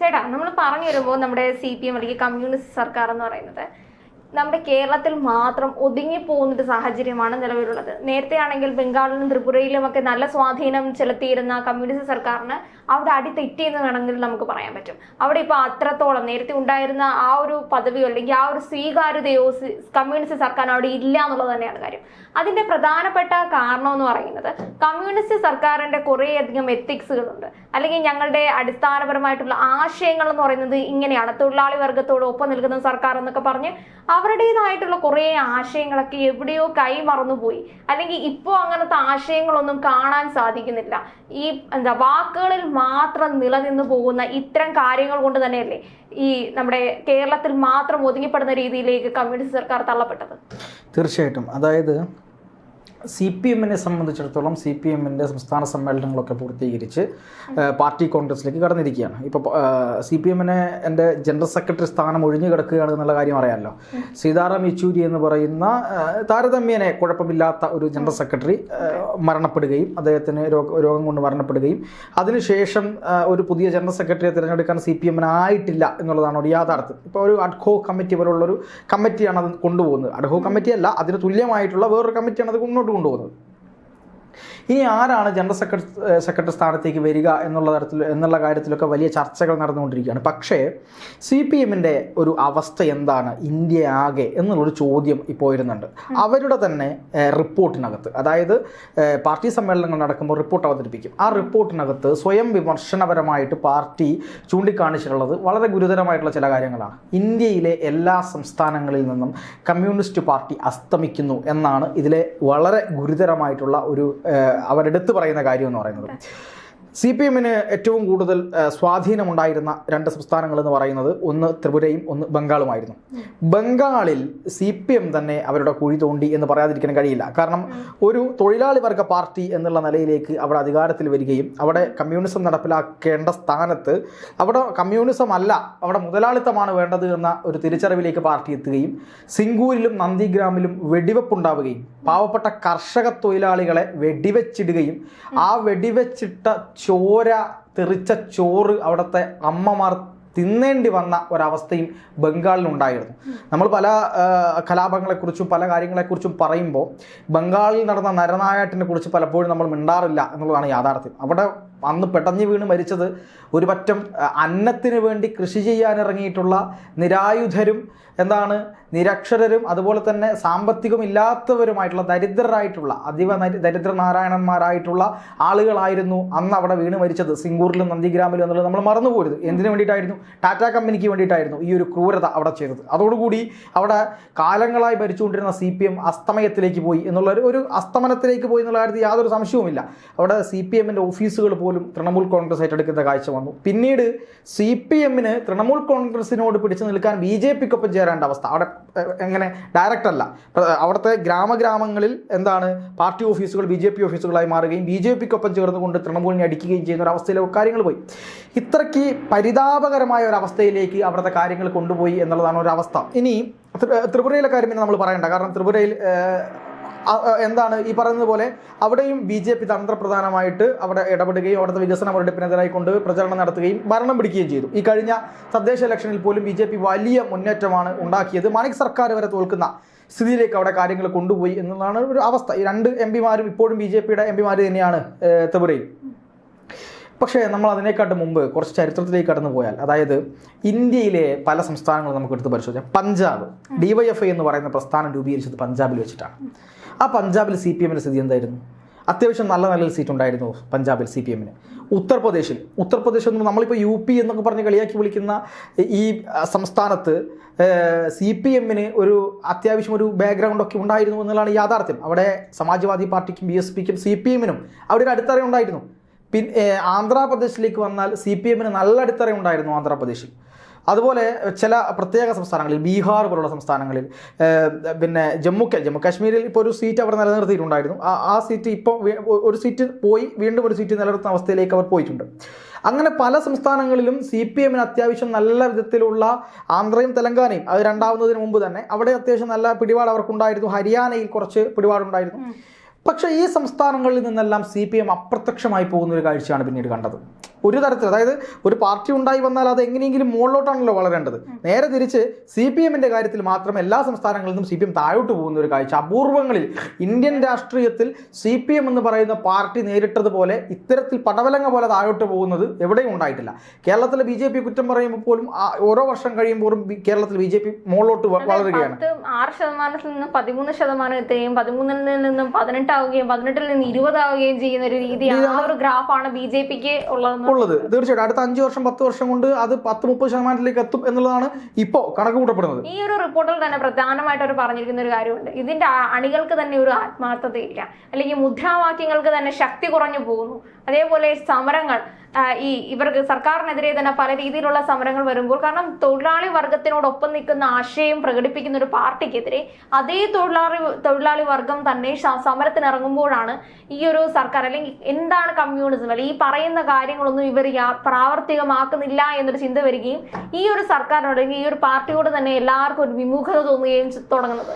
ചേട്ടാ നമ്മൾ പറഞ്ഞു വരുമ്പോൾ നമ്മുടെ സി പി എം അല്ലെങ്കിൽ കമ്മ്യൂണിസ്റ്റ് സർക്കാർ എന്ന് പറയുന്നത് നമ്മുടെ കേരളത്തിൽ മാത്രം ഒതുങ്ങി പോകുന്നൊരു സാഹചര്യമാണ് നിലവിലുള്ളത്. നേരത്തെ ആണെങ്കിൽ ബംഗാളിലും ത്രിപുരയിലും ഒക്കെ നല്ല സ്വാധീനം ചെലുത്തിയിരുന്ന കമ്മ്യൂണിസ്റ്റ് സർക്കാരിന് അവിടെ അടി തെറ്റിയെന്ന് വേണമെങ്കിൽ നമുക്ക് പറയാൻ പറ്റും. അവിടെ ഇപ്പോൾ അത്രത്തോളം നേരത്തെ ഉണ്ടായിരുന്ന ആ ഒരു പദവിയോ അല്ലെങ്കിൽ ആ ഒരു സ്വീകാര്യതയോ കമ്മ്യൂണിസ്റ്റ് സർക്കാർ അവിടെ ഇല്ല എന്നുള്ളത് തന്നെയാണ് കാര്യം. അതിന്റെ പ്രധാനപ്പെട്ട കാരണം എന്ന് പറയുന്നത് കമ്മ്യൂണിസ്റ്റ് സർക്കാരിന്റെ കുറേയധികം എത്തിക്സുകളുണ്ട്. അല്ലെങ്കിൽ ഞങ്ങളുടെ അടിസ്ഥാനപരമായിട്ടുള്ള ആശയങ്ങൾ എന്ന് പറയുന്നത് ഇങ്ങനെയാണ്. തൊഴിലാളി വർഗത്തോട് ഒപ്പം നിൽക്കുന്ന സർക്കാർ എന്നൊക്കെ പറഞ്ഞ് അവരുടേതായിട്ടുള്ള കുറേ ആശയങ്ങളൊക്കെ എവിടെയോ കൈമറന്നുപോയി. അല്ലെങ്കിൽ ഇപ്പോൾ അങ്ങനത്തെ ആശയങ്ങളൊന്നും കാണാൻ സാധിക്കുന്നില്ല. ഈ എന്താ വാക്കുകളിൽ മാത്രം നിലനിന്നു പോകുന്ന ഇത്തരം കാര്യങ്ങൾ കൊണ്ട് തന്നെയല്ലേ ഈ നമ്മുടെ കേരളത്തിൽ മാത്രം ഒതുങ്ങിപ്പെടുന്ന രീതിയിലേക്ക് കമ്മ്യൂണിസ്റ്റ് സർക്കാർ തള്ളപ്പെട്ടത്? തീർച്ചയായിട്ടും. അതായത് സി പി എമ്മിനെ സംബന്ധിച്ചിടത്തോളം സി പി എമ്മിന്റെ സംസ്ഥാന സമ്മേളനങ്ങളൊക്കെ പൂർത്തീകരിച്ച് പാർട്ടി കോൺഗ്രസിലേക്ക് കടന്നിരിക്കുകയാണ്. ഇപ്പോൾ സി പി എമ്മിനെ എന്റെ ജനറൽ സെക്രട്ടറി സ്ഥാനം ഒഴിഞ്ഞു കിടക്കുകയാണ് എന്നുള്ള കാര്യം അറിയാമല്ലോ സീതാറാം യെച്ചൂരി എന്ന് പറയുന്ന താരതമ്യേനെ കുഴപ്പമില്ലാത്ത ഒരു ജനറൽ സെക്രട്ടറി മരണപ്പെടുകയും അദ്ദേഹത്തിന് രോഗം കൊണ്ട് മരണപ്പെടുകയും അതിനുശേഷം ഒരു പുതിയ ജനറൽ സെക്രട്ടറിയെ തിരഞ്ഞെടുക്കാൻ സി പി എമ്മിന് ആയിട്ടില്ല എന്നുള്ളതാണ് ഒരു യാഥാർത്ഥ്യം. ഇപ്പോൾ ഒരു അഡ്ഹോ കമ്മിറ്റി പോലുള്ളൊരു കമ്മിറ്റിയാണ് അത് കൊണ്ടുപോകുന്നത്. അഡ്ഹോ കമ്മിറ്റി അല്ല അതിന് തുല്യമായിട്ടുള്ള വേറൊരു കമ്മിറ്റിയാണ് അത് മുന്നോട്ട് കൊണ്ടുപോകുന്നത് ഇനി ആരാണ് ജനറൽ സെക്രട്ടറി സെക്രട്ടറി സ്ഥാനത്തേക്ക് വരിക എന്നുള്ള തരത്തിൽ എന്നുള്ള കാര്യത്തിലൊക്കെ വലിയ ചർച്ചകൾ നടന്നുകൊണ്ടിരിക്കുകയാണ്. പക്ഷേ സി പി എമ്മിന്റെ ഒരു അവസ്ഥ എന്താണ്? ഇന്ത്യ ആകെ എന്നുള്ളൊരു ചോദ്യം ഇപ്പോൾ വരുന്നുണ്ട്. അവരുടെ തന്നെ റിപ്പോർട്ടിനകത്ത് അതായത് പാർട്ടി സമ്മേളനങ്ങൾ നടക്കുമ്പോൾ റിപ്പോർട്ട് അവതരിപ്പിക്കും. ആ റിപ്പോർട്ടിനകത്ത് സ്വയം വിമർശനപരമായിട്ട് പാർട്ടി ചൂണ്ടിക്കാണിച്ചിട്ടുള്ളത് വളരെ ഗുരുതരമായിട്ടുള്ള ചില കാര്യങ്ങളാണ്. ഇന്ത്യയിലെ എല്ലാ സംസ്ഥാനങ്ങളിൽ നിന്നും കമ്മ്യൂണിസ്റ്റ് പാർട്ടി അസ്തമിക്കുന്നു എന്നാണ് ഇതിലെ വളരെ ഗുരുതരമായിട്ടുള്ള ഒരു അവരെടുത്ത് പറയുന്ന കാര്യം എന്ന് പറയുന്നത്. സി പി എമ്മിന് ഏറ്റവും കൂടുതൽ സ്വാധീനമുണ്ടായിരുന്ന രണ്ട് സംസ്ഥാനങ്ങൾ എന്ന് പറയുന്നത് ഒന്ന് ത്രിപുരയും ഒന്ന് ബംഗാളുമായിരുന്നു. ബംഗാളിൽ സി പി എം തന്നെ അവരുടെ കുഴി തോണ്ടി എന്ന് പറയാതിരിക്കാൻ കഴിയില്ല. കാരണം ഒരു തൊഴിലാളി വർഗ പാർട്ടി എന്നുള്ള നിലയിലേക്ക് അവിടെ അധികാരത്തിൽ വരികയും അവിടെ കമ്മ്യൂണിസം നടപ്പിലാക്കേണ്ട സ്ഥാനത്ത് അവിടെ കമ്മ്യൂണിസം അല്ല അവിടെ മുതലാളിത്തമാണ് വേണ്ടത് എന്ന ഒരു തിരിച്ചറിവിലേക്ക് പാർട്ടി എത്തുകയും സിംഗൂരിലും നന്ദിഗ്രാമിലും വെടിവെപ്പുണ്ടാവുകയും പാവപ്പെട്ട കർഷക തൊഴിലാളികളെ വെടിവെച്ചിടുകയും ആ വെടിവെച്ചിട്ട ചോര തെറിച്ച ചോറ് അവിടുത്തെ അമ്മമാർ തിന്നേണ്ടി വന്ന ഒരവസ്ഥയും ബംഗാളിലുണ്ടായിരുന്നു നമ്മൾ പല കലാപങ്ങളെക്കുറിച്ചും പല കാര്യങ്ങളെക്കുറിച്ചും പറയുമ്പോൾ ബംഗാളിൽ നടന്ന നരനായാട്ടിനെ കുറിച്ച് പലപ്പോഴും നമ്മൾ മിണ്ടാറില്ല എന്നുള്ളതാണ് യാഥാർത്ഥ്യം. അവിടെ അന്ന് പെടഞ്ഞു വീണ് മരിച്ചത് ഒരു പറ്റം അന്നത്തിന് വേണ്ടി കൃഷി ചെയ്യാനിറങ്ങിയിട്ടുള്ള നിരായുധരും എന്താണ് നിരക്ഷരരും അതുപോലെ തന്നെ സാമ്പത്തികം ഇല്ലാത്തവരുമായിട്ടുള്ള ദരിദ്രരായിട്ടുള്ള അതീവ ദരിദ്രനാരായണന്മാരായിട്ടുള്ള ദരിദ്ര നാരായണന്മാരായിട്ടുള്ള ആളുകളായിരുന്നു അന്ന് അവിടെ വീണ് മരിച്ചത്. സിംഗൂറിലും നന്ദിഗ്രാമിലും എന്നുള്ളത് നമ്മൾ മറന്നുപോരുത് എന്തിനു വേണ്ടിയിട്ടായിരുന്നു? ടാറ്റ കമ്പനിക്ക് വേണ്ടിയിട്ടായിരുന്നു ഈ ഒരു ക്രൂരത അവിടെ ചെയ്തത്. അതോടുകൂടി അവിടെ കാലങ്ങളായി ഭരിച്ചുകൊണ്ടിരുന്ന സി പി എം അസ്തമയത്തിലേക്ക് പോയി എന്നുള്ള ഒരു- അസ്തമനത്തിലേക്ക് പോയി എന്നുള്ള കാര്യത്തിൽ യാതൊരു സംശയവുമില്ല. അവിടെ സി പി എമ്മിന്റെ ഓഫീസുകൾ പോലും തൃണമൂൽ കോൺഗ്രസ് ഏറ്റെടുക്കുന്ന കാഴ്ച വന്നു. പിന്നീട് സി പി എമ്മിന് തൃണമൂൽ കോൺഗ്രസിനോട് പിടിച്ചു നിൽക്കാൻ ബി ജെ പിക്കൊപ്പം ചേരേണ്ട അവസ്ഥ. അവിടെ എങ്ങനെ? ഡയറക്റ്റ് അല്ല. അവിടുത്തെ ഗ്രാമഗ്രാമങ്ങളിൽ എന്താണ്? പാർട്ടി ഓഫീസുകൾ ബി ജെ പി ഓഫീസുകളായി മാറുകയും ബി ജെ പിക്കൊപ്പം ചേർന്നുകൊണ്ട് തൃണമൂലിനെ അടിക്കുകയും ചെയ്യുന്ന ഒരു അവസ്ഥയിലൊക്കെ കാര്യങ്ങൾ പോയി. ഇത്രയ്ക്ക് പരിതാപകരമായ ഒരു അവസ്ഥയിലേക്ക് അവിടുത്തെ കാര്യങ്ങൾ കൊണ്ടുപോയി എന്നുള്ളതാണ് ഒരു അവസ്ഥ ഇനി ത്രിപുരയിലെ കാര്യം പിന്നെ നമ്മൾ പറയണ്ട. കാരണം ത്രിപുരയിൽ എന്താണ് ഈ പറയുന്നത് പോലെ അവിടെയും ബി ജെ പി തന്ത്രപ്രധാനമായിട്ട് അവിടെ ഇടപെടുകയും അവിടുത്തെ വികസന കൊണ്ട് പ്രചരണം നടത്തുകയും ഭരണം പിടിക്കുകയും ചെയ്തു. ഈ കഴിഞ്ഞ തദ്ദേശ ഇലക്ഷനിൽ പോലും ബി ജെ പി വലിയ മുന്നേറ്റമാണ് ഉണ്ടാക്കിയത്. മാണിക് സർക്കാർ വരെ തോൽക്കുന്ന സ്ഥിതിയിലേക്ക് അവിടെ കാര്യങ്ങൾ കൊണ്ടുപോയി എന്നുള്ളതാണ് ഒരു അവസ്ഥ. ഈ രണ്ട് എം പിമാരും ഇപ്പോഴും ബി ജെ പിയുടെ എം പിമാർ തന്നെയാണ് തെബുരയിൽ. പക്ഷേ നമ്മൾ അതിനേക്കാട്ട് മുമ്പ് കുറച്ച് ചരിത്രത്തിലേക്ക് കടന്നു പോയാൽ അതായത് ഇന്ത്യയിലെ പല സംസ്ഥാനങ്ങളും നമുക്ക് എടുത്ത് പരിശോധിക്കാം. പഞ്ചാബ് ഡിവൈഎഫ്ഐ എന്ന് പറയുന്ന പ്രസ്ഥാനം രൂപീകരിച്ചത് പഞ്ചാബിൽ വെച്ചിട്ടാണ്. ആ പഞ്ചാബിൽ സി പി എമ്മിന്റെ സ്ഥിതി എന്തായിരുന്നു? അത്യാവശ്യം നല്ല നല്ല സീറ്റ് ഉണ്ടായിരുന്നു പഞ്ചാബിൽ സി പി എമ്മിന്. ഉത്തർപ്രദേശിൽ ഉത്തർപ്രദേശ് എന്ന് നമ്മളിപ്പോൾ യു പി എന്നൊക്കെ പറഞ്ഞ് കളിയാക്കി വിളിക്കുന്ന ഈ സംസ്ഥാനത്ത് സി പി എമ്മിന് ഒരു അത്യാവശ്യം ഒരു ബാക്ക്ഗ്രൗണ്ടൊക്കെ ഉണ്ടായിരുന്നു എന്നുള്ളതാണ് യാഥാർത്ഥ്യം. അവിടെ സമാജ്വാദി പാർട്ടിക്കും ബി എസ് പിക്കും സി പി എമ്മിനും അവിടെ ഒരു അടിത്തറ ഉണ്ടായിരുന്നു പിന്നെ ആന്ധ്രാപ്രദേശിലേക്ക് വന്നാൽ സി പി എമ്മിന് നല്ല അടിത്തറ ഉണ്ടായിരുന്നു ആന്ധ്രാപ്രദേശിൽ. അതുപോലെ ചില പ്രത്യേക സംസ്ഥാനങ്ങളിൽ ബീഹാർ പോലുള്ള സംസ്ഥാനങ്ങളിൽ പിന്നെ ജമ്മു ജമ്മു കാശ്മീരിൽ ഇപ്പോൾ ഒരു സീറ്റ് അവർ നിലനിർത്തിയിട്ടുണ്ടായിരുന്നു. ആ ആ സീറ്റ് ഇപ്പോൾ ഒരു സീറ്റ് പോയി വീണ്ടും ഒരു സീറ്റ് നിലനിർത്തുന്ന അവസ്ഥയിലേക്ക് അവർ പോയിട്ടുണ്ട്. അങ്ങനെ പല സംസ്ഥാനങ്ങളിലും സി പി എമ്മിന് അത്യാവശ്യം നല്ല വിധത്തിലുള്ള ആന്ധ്രയും തെലങ്കാനയും അത് രണ്ടാവുന്നതിന് മുമ്പ് തന്നെ അവിടെ അത്യാവശ്യം നല്ല പിടിപാട് അവർക്കുണ്ടായിരുന്നു. ഹരിയാനയിൽ കുറച്ച് പിടിപാടുണ്ടായിരുന്നു. പക്ഷേ ഈ സംസ്ഥാനങ്ങളിൽ നിന്നെല്ലാം സി പി എം അപ്രത്യക്ഷമായി പോകുന്ന ഒരു കാഴ്ചയാണ് പിന്നീട് കണ്ടത്. ഒരു തരത്തിൽ അതായത് ഒരു പാർട്ടി ഉണ്ടായി വന്നാൽ അത് എങ്ങനെയെങ്കിലും മുകളിലോട്ടാണല്ലോ വളരേണ്ടത്. നേരെ തിരിച്ച് സി പി എമ്മിന്റെ കാര്യത്തിൽ മാത്രം എല്ലാ സംസ്ഥാനങ്ങളിൽ നിന്നും സി പി എം താഴോട്ട് പോകുന്ന ഒരു കാഴ്ച. അപൂർവങ്ങളിൽ ഇന്ത്യൻ രാഷ്ട്രീയത്തിൽ സി പി എം എന്ന് പറയുന്ന പാർട്ടി നേരിട്ടതുപോലെ ഇത്തരത്തിൽ പടവലങ്ങ പോലെ താഴോട്ട് പോകുന്നത് എവിടെയും ഉണ്ടായിട്ടില്ല. കേരളത്തിലെ ബി ജെ പി കുറ്റം പറയുമ്പോൾ പോലും ഓരോ വർഷം കഴിയുമ്പോഴും കേരളത്തിൽ ബി ജെ പി മുകളിലോട്ട് വളരുകയാണ്. ആറ് ശതമാനത്തിൽ നിന്ന് പതിമൂന്ന് ശതമാനം എത്തുകയും പതിമൂന്നിൽ നിന്നും പതിനെട്ടാവുകയും പതിനെട്ടിൽ നിന്ന് ഇരുപതാവുകയും ചെയ്യുന്ന ഒരു രീതിയാണ് ആ ഒരു ഗ്രാഫാണ് ബി ജെ പിക്ക് ഉള്ളതെന്ന് ഉള്ളത്. തീർച്ചയായിട്ടും അടുത്ത അഞ്ച് വർഷം പത്ത് വർഷം കൊണ്ട് അത് പത്ത് മുപ്പത് ശതമാനത്തിലേക്ക് എത്തും എന്നുള്ളതാണ് ഇപ്പോ കണക്ക് കൂട്ടപ്പെടുന്നത് ഈ ഒരു റിപ്പോർട്ടിൽ തന്നെ പ്രധാനമായിട്ട് അവർ പറഞ്ഞിരിക്കുന്ന ഒരു കാര്യമുണ്ട്. ഇതിന്റെ അണികൾക്ക് തന്നെ ഒരു ആത്മാർത്ഥതയില്ല. അല്ലെങ്കിൽ മുദ്രാവാക്യങ്ങൾക്ക് തന്നെ ശക്തി കുറഞ്ഞു പോകുന്നു. അതേപോലെ സമരങ്ങൾ ഈ ഇവർക്ക് സർക്കാരിനെതിരെ തന്നെ പല രീതിയിലുള്ള സമരങ്ങൾ വരുമ്പോൾ കാരണം തൊഴിലാളി വർഗത്തിനോടൊപ്പം നിൽക്കുന്ന ആശയം പ്രകടിപ്പിക്കുന്ന ഒരു പാർട്ടിക്കെതിരെ അതേ തൊഴിലാളി തൊഴിലാളി വർഗം തന്നെ സമരത്തിനിറങ്ങുമ്പോഴാണ് ഈ ഒരു സർക്കാർ അല്ലെങ്കിൽ എന്താണ് കമ്മ്യൂണിസം അല്ലെങ്കിൽ ഈ പറയുന്ന കാര്യങ്ങളൊന്നും ഇവർ പ്രാവർത്തികമാക്കുന്നില്ല എന്നൊരു ചിന്ത വരികയും ഈ ഒരു സർക്കാരിനോട് അല്ലെങ്കിൽ ഈ ഒരു പാർട്ടിയോട് തന്നെ എല്ലാവർക്കും ഒരു വിമുഖത തോന്നുകയും തുടങ്ങുന്നത്.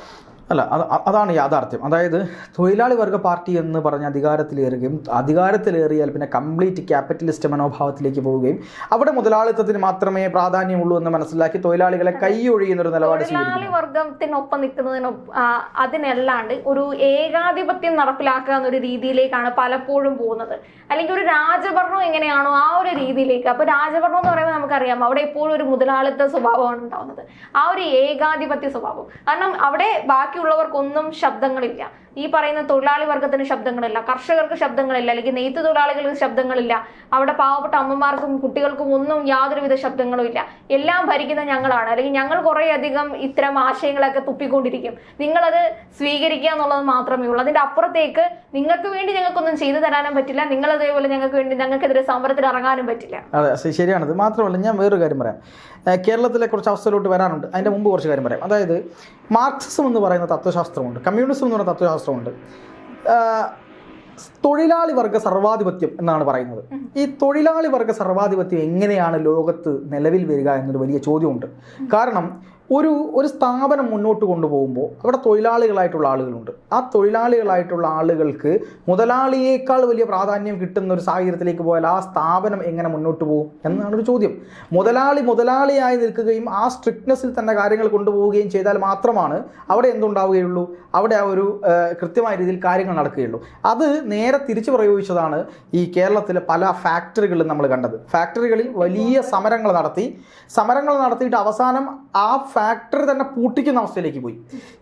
അല്ല അത് അതാണ് യാഥാർത്ഥ്യം. അതായത് തൊഴിലാളി വർഗ പാർട്ടി എന്ന് പറഞ്ഞ അധികാരത്തിലേറുകയും അധികാരത്തിലേറിയാൽ പിന്നെ കംപ്ലീറ്റ് ക്യാപിറ്റലിസ്റ്റ് മനോഭാവത്തിലേക്ക് പോവുകയും അവിടെ മുതലാളിത്തത്തിന് മാത്രമേ പ്രാധാന്യമുള്ളൂ എന്ന് മനസ്സിലാക്കി തൊഴിലാളികളെ കൈയൊഴിയുന്ന ഒരു നിലപാട് തൊഴിലാളി വർഗത്തിനൊപ്പം നിൽക്കുന്നതിനൊപ്പം ആ, അതിനല്ലാണ്ട് ഒരു ഏകാധിപത്യം നടപ്പിലാക്കുക എന്നൊരു രീതിയിലേക്കാണ് പലപ്പോഴും പോകുന്നത്. അല്ലെങ്കിൽ ഒരു രാജഭരണം എങ്ങനെയാണോ ആ ഒരു രീതിയിലേക്ക്. അപ്പൊ രാജഭരണം എന്ന് പറയുമ്പോൾ നമുക്കറിയാം അവിടെ എപ്പോഴും ഒരു മുതലാളിത്ത സ്വഭാവമാണ് ഉണ്ടാവുന്നത്. ആ ഒരു ഏകാധിപത്യ സ്വഭാവം. കാരണം അവിടെ ബാക്കിയുള്ളവർക്കൊന്നും ശബ്ദങ്ങളില്ല. ഈ പറയുന്ന തൊഴിലാളി വർഗത്തിന് ശബ്ദങ്ങളില്ല. കർഷകർക്ക് ശബ്ദങ്ങളില്ല. അല്ലെങ്കിൽ നെയ്ത്ത് തൊഴിലാളികൾക്ക് ശബ്ദങ്ങളില്ല. അവിടെ പാവപ്പെട്ട അമ്മമാർക്കും കുട്ടികൾക്കും ഒന്നും യാതൊരുവിധ ശബ്ദങ്ങളും ഇല്ല. എല്ലാം ഭരിക്കുന്ന ഞങ്ങളാണ്. അല്ലെങ്കിൽ ഞങ്ങൾ കുറേ അധികം ഇത്തരം ആശയങ്ങളൊക്കെ തുപ്പിക്കൊണ്ടിരിക്കും. നിങ്ങളത് സ്വീകരിക്കുക എന്നുള്ളത് മാത്രമേ ഉള്ളൂ. അതിന്റെ അപ്പുറത്തേക്ക് നിങ്ങൾക്ക് വേണ്ടി ഞങ്ങൾക്കൊന്നും ചെയ്തു തരാനും പറ്റില്ല. നിങ്ങൾ അതേപോലെ ഞങ്ങൾക്ക് വേണ്ടി ഞങ്ങൾക്കെതിരെ സമരത്തിൽ ഇറങ്ങാനും പറ്റില്ല. അതെ ശരിയാണ്. മാത്രമല്ല ഞാൻ വേറൊരു കാര്യം പറയാം. കേരളത്തിലെ കുറച്ച് അവസ്ഥയിലോട്ട് വരാനുണ്ട്. അതിന്റെ മുമ്പ് കുറച്ച് കാര്യം പറയാം. അതായത് മാർക്സിസം എന്ന് പറയുന്ന തത്വശാസ്ത്രമുണ്ട്. കമ്മ്യൂണിസം എന്ന് പറയുന്ന തത്വശാസ്ത്രമുണ്ട്. തൊഴിലാളി വർഗ സർവാധിപത്യം എന്നാണ് പറയുന്നത്. ഈ തൊഴിലാളി വർഗ സർവാധിപത്യം എങ്ങനെയാണ് ലോകത്ത് നിലവിൽ വരിക എന്നൊരു വലിയ ചോദ്യമുണ്ട്. കാരണം ഒരു ഒരു സ്ഥാപനം മുന്നോട്ട് കൊണ്ടുപോകുമ്പോൾ അവിടെ തൊഴിലാളികളായിട്ടുള്ള ആളുകളുണ്ട്. ആ തൊഴിലാളികളായിട്ടുള്ള ആളുകൾക്ക് മുതലാളിയേക്കാൾ വലിയ പ്രാധാന്യം കിട്ടുന്ന ഒരു സാഹചര്യത്തിലേക്ക് പോയാൽ ആ സ്ഥാപനം എങ്ങനെ മുന്നോട്ട് പോകും എന്നാണ് ഒരു ചോദ്യം. മുതലാളി മുതലാളിയായി നിൽക്കുകയും ആ സ്ട്രിക്ട്നെസ്സിൽ തന്നെ കാര്യങ്ങൾ കൊണ്ടുപോവുകയും ചെയ്താൽ മാത്രമാണ് അവിടെ എന്തുണ്ടാവുകയുള്ളൂ? അവിടെ ആ ഒരു കൃത്യമായ രീതിയിൽ കാര്യങ്ങൾ നടക്കുകയുള്ളൂ. അത് നേരെ തിരിച്ചു പ്രയോഗിച്ചതാണ് ഈ കേരളത്തിലെ പല ഫാക്ടറികളിലും നമ്മൾ കണ്ടത്. ഫാക്ടറികളിൽ വലിയ സമരങ്ങൾ നടത്തി. സമരങ്ങൾ നടത്തിയിട്ട് അവസാനം ആ ഫാക്ടറി തന്നെ പൂട്ടിക്കുന്ന അവസ്ഥയിലേക്ക് പോയി.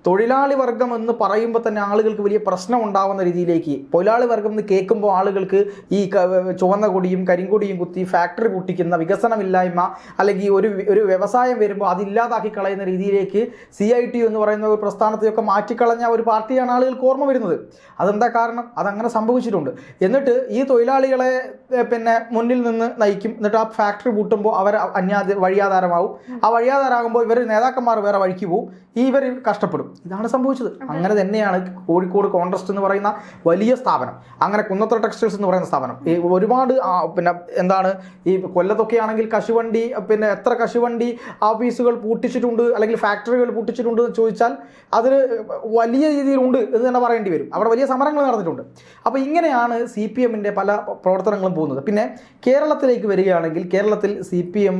തൊഴിലാളി വർഗം എന്ന് പറയുമ്പോൾ തന്നെ ആളുകൾക്ക് വലിയ പ്രശ്നം ഉണ്ടാവുന്ന രീതിയിലേക്ക് തൊഴിലാളി വർഗം എന്ന് കേൾക്കുമ്പോൾ ആളുകൾക്ക് ഈ ചുവന്ന കൊടിയും കരിങ്കൊടിയും കുത്തി ഫാക്ടറി പൂട്ടിക്കുന്ന വികസനമില്ലായ്മ അല്ലെങ്കിൽ ഒരു ഒരു വ്യവസായം വരുമ്പോൾ അതില്ലാതാക്കി കളയുന്ന രീതിയിലേക്ക് സി ഐ ടി എന്ന് പറയുന്ന ഒരു പ്രസ്ഥാനത്തെയൊക്കെ മാറ്റിക്കളഞ്ഞ ഒരു പാർട്ടിയാണ് ആളുകൾക്ക് ഓർമ്മ വരുന്നത്. അതെന്താ കാരണം? അതങ്ങനെ സംഭവിച്ചിട്ടുണ്ട്. എന്നിട്ട് ഈ തൊഴിലാളികളെ പിന്നെ മുന്നിൽ നിന്ന് നയിക്കും. എന്നിട്ട് ആ ഫാക്ടറി പൂട്ടുമ്പോൾ അവർ അന്യാ വഴിയാധാരമാവും. ആ വഴിയാധാരമാകുമ്പോൾ ഇവർ നേതാക്കന്മാർ വേറെ വഴിക്ക് പോകും ഈ ഇവർ കഷ്ടപ്പെടും. ഇതാണ് സംഭവിച്ചത്. അങ്ങനെ തന്നെയാണ് കോഴിക്കോട് കോൺട്രസ്റ്റ് എന്ന് പറയുന്ന വലിയ സ്ഥാപനം. അങ്ങനെ കുന്നത്ര ടെക്സ്റ്റൈൽസ് എന്ന് പറയുന്ന സ്ഥാപനം. ഈ ഒരുപാട് പിന്നെ എന്താണ് ഈ കൊല്ലത്തൊക്കെ ആണെങ്കിൽ കശുവണ്ടി പിന്നെ എത്ര കശുവണ്ടി ഓഫീസുകൾ പൂട്ടിച്ചിട്ടുണ്ട് അല്ലെങ്കിൽ ഫാക്ടറികൾ പൂട്ടിച്ചിട്ടുണ്ട് എന്ന് ചോദിച്ചാൽ അതിൽ വലിയ രീതിയിലുണ്ട് എന്ന് തന്നെ പറയേണ്ടി വരും. അവിടെ വലിയ സമരങ്ങൾ നടന്നിട്ടുണ്ട്. അപ്പോൾ ഇങ്ങനെയാണ് സി പി എമ്മിന്റെ പല പ്രവർത്തനങ്ങളും പോകുന്നത്. പിന്നെ കേരളത്തിലേക്ക് വരികയാണെങ്കിൽ കേരളത്തിൽ സി പി എം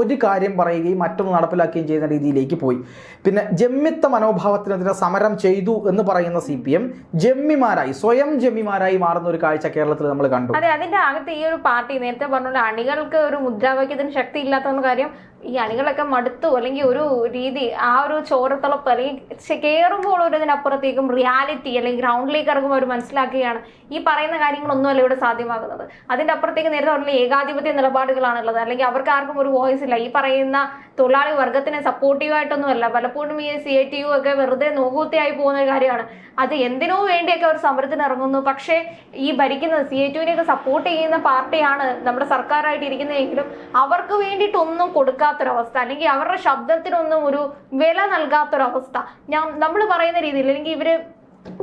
ഒരു കാര്യം പറയുകയും മറ്റൊന്ന് നടപ്പിലാക്കുകയും ചെയ്യുന്ന രീതിയിലേക്ക് പോയി. പിന്നെ ജമ്മിത്ത മനോഭാവത്തിനെതിരെ സമരം ചെയ്തു എന്ന് പറയുന്ന സി പി എം ജമ്മിമാരായി സ്വയം ജമ്മിമാരായി മാറുന്ന ഒരു കാഴ്ച കേരളത്തിൽ നമ്മൾ കണ്ടു. അതെ അതിന്റെ അകത്ത് ഈ ഒരു പാർട്ടി നേരത്തെ പറഞ്ഞ അണികൾക്ക് ഒരു മുദ്രാവാക്യത്തിന് ശക്തി ഇല്ലാത്ത കാര്യം ഈ അണികളൊക്കെ മടുത്തു. അല്ലെങ്കിൽ ഒരു രീതി ആ ഒരു ചോരത്തിളപ്പ് അല്ലെങ്കിൽ കയറുമ്പോൾ ഒരു ഇതിനപ്പുറത്തേക്കും റിയാലിറ്റി അല്ലെങ്കിൽ ഗ്രൗണ്ടിലേക്ക് ഇറങ്ങുമ്പോൾ അവർ മനസ്സിലാക്കുകയാണ് ഈ പറയുന്ന കാര്യങ്ങളൊന്നുമല്ല ഇവിടെ സാധ്യമാകുന്നത്. അതിന്റെ അപ്പുറത്തേക്ക് നേരത്തെ പറഞ്ഞ ഏകാധിപത്യ നിലപാടുകളാണുള്ളത്. അല്ലെങ്കിൽ അവർക്ക് ആർക്കും ഒരു വോയിസ് ഇല്ല. ഈ പറയുന്ന തൊഴിലാളി വർഗത്തിനെ സപ്പോർട്ടീവായിട്ടൊന്നുമല്ല പലപ്പോഴും ഈ സി ഐ ടി യു ഒക്കെ വെറുതെ നോകൂത്തിയായി പോകുന്ന ഒരു കാര്യമാണ്. അത് എന്തിനോ വേണ്ടിയൊക്കെ അവർ സമരത്തിന് ഇറങ്ങുന്നു. പക്ഷേ ഈ ഭരിക്കുന്നത് സി ഐ ടുവിനെയൊക്കെ സപ്പോർട്ട് ചെയ്യുന്ന പാർട്ടിയാണ് നമ്മുടെ സർക്കാരായിട്ട് ഇരിക്കുന്നതെങ്കിലും അവർക്ക് വേണ്ടിയിട്ടൊന്നും കൊടുക്കാത്തൊരവസ്ഥ അല്ലെങ്കിൽ അവരുടെ ശബ്ദത്തിനൊന്നും ഒരു വില നൽകാത്തൊരവസ്ഥ. ഞാൻ നമ്മൾ പറയുന്ന രീതിയിൽ അല്ലെങ്കിൽ ഇവർ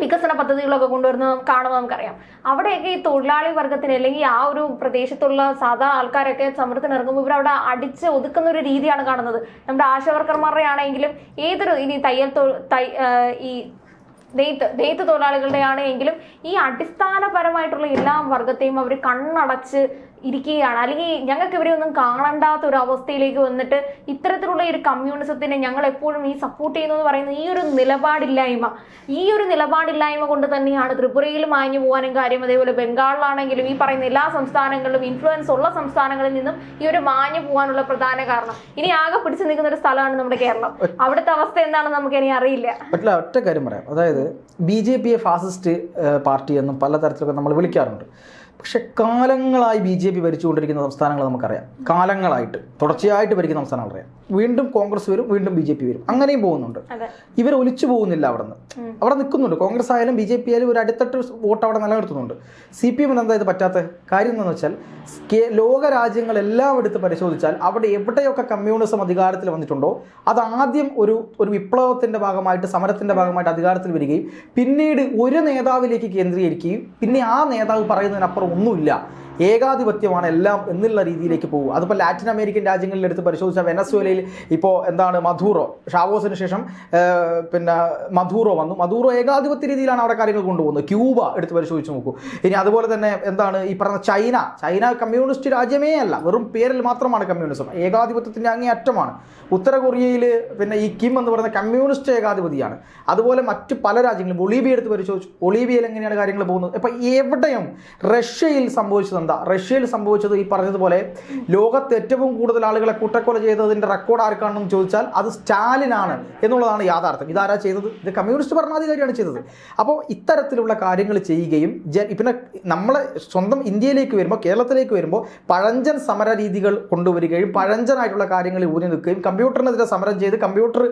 വികസന പദ്ധതികളൊക്കെ കൊണ്ടുവരുന്നത് കാണുമ്പോൾ നമുക്കറിയാം. അവിടെയൊക്കെ ഈ തൊഴിലാളി വർഗത്തിന് അല്ലെങ്കിൽ ആ ഒരു പ്രദേശത്തുള്ള സാധാ ആൾക്കാരൊക്കെ സമരത്തിന് ഇറങ്ങുമ്പോൾ ഇവർ അവിടെ അടിച്ച് ഒതുക്കുന്ന ഒരു രീതിയാണ് കാണുന്നത്. നമ്മുടെ ആശാവർക്കർമാരുടെ ആണെങ്കിലും ഏതൊരു ഇനി തയ്യൽ ഈ നെയ്ത്ത് നെയ്ത്ത് തൊഴിലാളികളുടെ ആണെങ്കിലും ഈ അടിസ്ഥാനപരമായിട്ടുള്ള എല്ലാ വർഗത്തെയും അവർ കണ്ണടച്ച് ഇരിക്കുകയാണ്. അല്ലെങ്കിൽ ഞങ്ങൾക്ക് ഇവരെ ഒന്നും കാണണ്ടാത്ത ഒരു അവസ്ഥയിലേക്ക് വന്നിട്ട് ഇത്തരത്തിലുള്ള ഒരു കമ്മ്യൂണിസത്തിനെ ഞങ്ങൾ എപ്പോഴും ഈ സപ്പോർട്ട് ചെയ്യുന്നു എന്ന് പറയുന്ന ഈ ഒരു നിലപാടില്ലായ്മ. ഈ ഒരു നിലപാടില്ലായ്മ കൊണ്ട് തന്നെയാണ് ത്രിപുരയിൽ മാഞ്ഞു പോകാനും കാര്യം അതേപോലെ ബംഗാളിലാണെങ്കിലും ഈ പറയുന്ന എല്ലാ സംസ്ഥാനങ്ങളിലും ഇൻഫ്ലുവൻസ് ഉള്ള സംസ്ഥാനങ്ങളിൽ നിന്നും ഈ ഒരു മാഞ്ഞു പോകാനുള്ള പ്രധാന കാരണം. ഇനി ആകെ പിടിച്ചു നിൽക്കുന്ന ഒരു സ്ഥലമാണ് നമ്മുടെ കേരളം. അവിടുത്തെ അവസ്ഥ എന്താണെന്ന് നമുക്ക് ഇനി അറിയില്ല. ഒറ്റ കാര്യം പറയാം. അതായത് ബി ജെ പിയെ ഫാസിസ്റ്റ് പാർട്ടി എന്നും പലതരത്തിലൊക്കെ നമ്മൾ വിളിക്കാറുണ്ട്. പക്ഷെ കാലങ്ങളായി ബി ജെ പി ഭരിച്ചുകൊണ്ടിരിക്കുന്ന സംസ്ഥാനങ്ങൾ നമുക്കറിയാം. കാലങ്ങളായിട്ട് തുടർച്ചയായിട്ട് ഭരിക്കുന്ന സംസ്ഥാനങ്ങൾ അറിയാം. വീണ്ടും കോൺഗ്രസ് വരും വീണ്ടും ബി ജെ പി വരും. അങ്ങനെയും പോകുന്നുണ്ട്. ഇവർ ഒലിച്ചു പോകുന്നില്ല അവിടെ നിന്ന് അവിടെ നിൽക്കുന്നുണ്ട്. കോൺഗ്രസ് ആയാലും ബി ജെ പി ആയാലും ഒരു അടിത്തട്ട് വോട്ട് അവിടെ നിലനിർത്തുന്നുണ്ട്. സി പി എമ്മിന് എന്താ ഇത് പറ്റാത്ത കാര്യം എന്താണെന്ന് വെച്ചാൽ ലോക രാജ്യങ്ങളെല്ലാം എടുത്ത് പരിശോധിച്ചാൽ അവിടെ എവിടെയൊക്കെ കമ്മ്യൂണിസം അധികാരത്തിൽ വന്നിട്ടുണ്ടോ അത് ആദ്യം ഒരു ഒരു വിപ്ലവത്തിന്റെ ഭാഗമായിട്ട് സമരത്തിന്റെ ഭാഗമായിട്ട് അധികാരത്തിൽ വരികയും പിന്നീട് ഒരു നേതാവിലേക്ക് കേന്ദ്രീകരിക്കുകയും പിന്നെ ആ നേതാവ് പറയുന്നതിനപ്പുറം ഒന്നുമില്ല. ഏകാധിപത്യമാണ് എല്ലാം എന്നുള്ള രീതിയിലേക്ക് പോകും അതിപ്പോൾ ലാറ്റിൻ അമേരിക്കൻ രാജ്യങ്ങളിൽ എടുത്ത് പരിശോധിച്ചാൽ വെനസ്വേലയിൽ ഇപ്പോൾ എന്താണ് മധൂറോ? ഷാവോസിന് ശേഷം പിന്നെ മധൂറോ വന്നു. മധൂറോ ഏകാധിപത്യ രീതിയിലാണ് അവിടെ കാര്യങ്ങൾ കൊണ്ടുപോകുന്നത്. ക്യൂബ എടുത്ത് പരിശോധിച്ച് നോക്കൂ. ഇനി അതുപോലെ തന്നെ എന്താണ് ഈ പറഞ്ഞ ചൈന? ചൈന കമ്മ്യൂണിസ്റ്റ് രാജ്യമേ അല്ല. വെറും പേരിൽ മാത്രമാണ് കമ്മ്യൂണിസം. ഏകാധിപത്യത്തിന്റെ അങ്ങേ അറ്റമാണ് ഉത്തര കൊറിയയിൽ പിന്നെ ഈ കിം എന്ന് പറയുന്ന കമ്മ്യൂണിസ്റ്റ് ഏകാധിപതിയാണ്. അതുപോലെ മറ്റ് പല രാജ്യങ്ങളും ഒളീബിയ എടുത്ത് പരിശോധിച്ചു. ഒളീബിയയിൽ എങ്ങനെയാണ് കാര്യങ്ങൾ പോകുന്നത്? ഇപ്പം എവിടെയും റഷ്യയിൽ സംഭവിച്ചത് എന്താ? റഷ്യയിൽ സംഭവിച്ചത് ഈ പറഞ്ഞതുപോലെ ലോകത്ത് ഏറ്റവും കൂടുതൽ ആളുകളെ കൂട്ടക്കൊല ചെയ്തതിന്റെ റെക്കോർഡ് ആർക്കാണെന്ന് ചോദിച്ചാൽ അത് സ്റ്റാലിനാണ് എന്നുള്ളതാണ് യാഥാർത്ഥ്യം. ഇതാരാ ചെയ്തത്? ഇത് കമ്മ്യൂണിസ്റ്റ് ഭരണാധികാരിയാണ് ചെയ്തത്. അപ്പോൾ ഇത്തരത്തിലുള്ള കാര്യങ്ങൾ ചെയ്യുകയും പിന്നെ നമ്മളെ സ്വന്തം ഇന്ത്യയിലേക്ക് വരുമ്പോൾ കേരളത്തിലേക്ക് വരുമ്പോൾ പഴഞ്ചൻ സമര രീതികൾ കൊണ്ടുവരികയും പഴഞ്ചനായിട്ടുള്ള കാര്യങ്ങളിൽ ഊന്നി നിൽക്കുകയും കമ്പ്യൂട്ടറിനെതിരെ സമരം ചെയ്ത് കമ്പ്യൂട്ടർ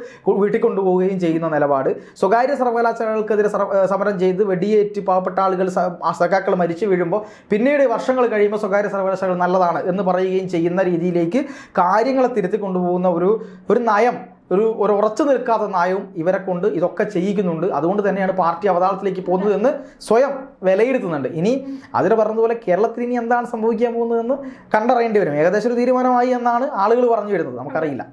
വീട്ടിൽ കൊണ്ടുപോവുകയും ചെയ്യുന്ന നിലപാട്. സ്വകാര്യ സർവകലാശാലകൾക്കെതിരെ സമരം ചെയ്ത് വെടിയേറ്റ് പാവപ്പെട്ട ആളുകൾ സഖാക്കൾ മരിച്ചു വീഴുമ്പോൾ പിന്നീട് വർഷങ്ങൾ കഴിയുമ്പോൾ സ്വകാര്യ സർവകലാശാലകൾ നല്ലതാണ് എന്ന് പറയുകയും ചെയ്യുന്ന രീതിയിലേക്ക് കാര്യങ്ങളെ തിരുത്തി കൊണ്ടുപോകുന്ന ഒരു ഒരു നയം ഒരു ഒരു ഉറച്ചു നിൽക്കാത്ത നയവും ഇവരെ കൊണ്ട് ഇതൊക്കെ ചെയ്യിക്കുന്നുണ്ട്. അതുകൊണ്ട് തന്നെയാണ് പാർട്ടി അവതാളത്തിലേക്ക് പോകുന്നത് എന്ന് സ്വയം വിലയിരുത്തുന്നുണ്ട്. ഇനി അതിൽ പറഞ്ഞതുപോലെ കേരളത്തിൽ ഇനി എന്താണ് സംഭവിക്കാൻ പോകുന്നതെന്ന് കണ്ടറിയേണ്ടി വരും. ഏകദേശം ഒരു തീരുമാനമായി എന്നാണ് ആളുകൾ പറഞ്ഞു വരുന്നത്. നമുക്കറിയില്ല.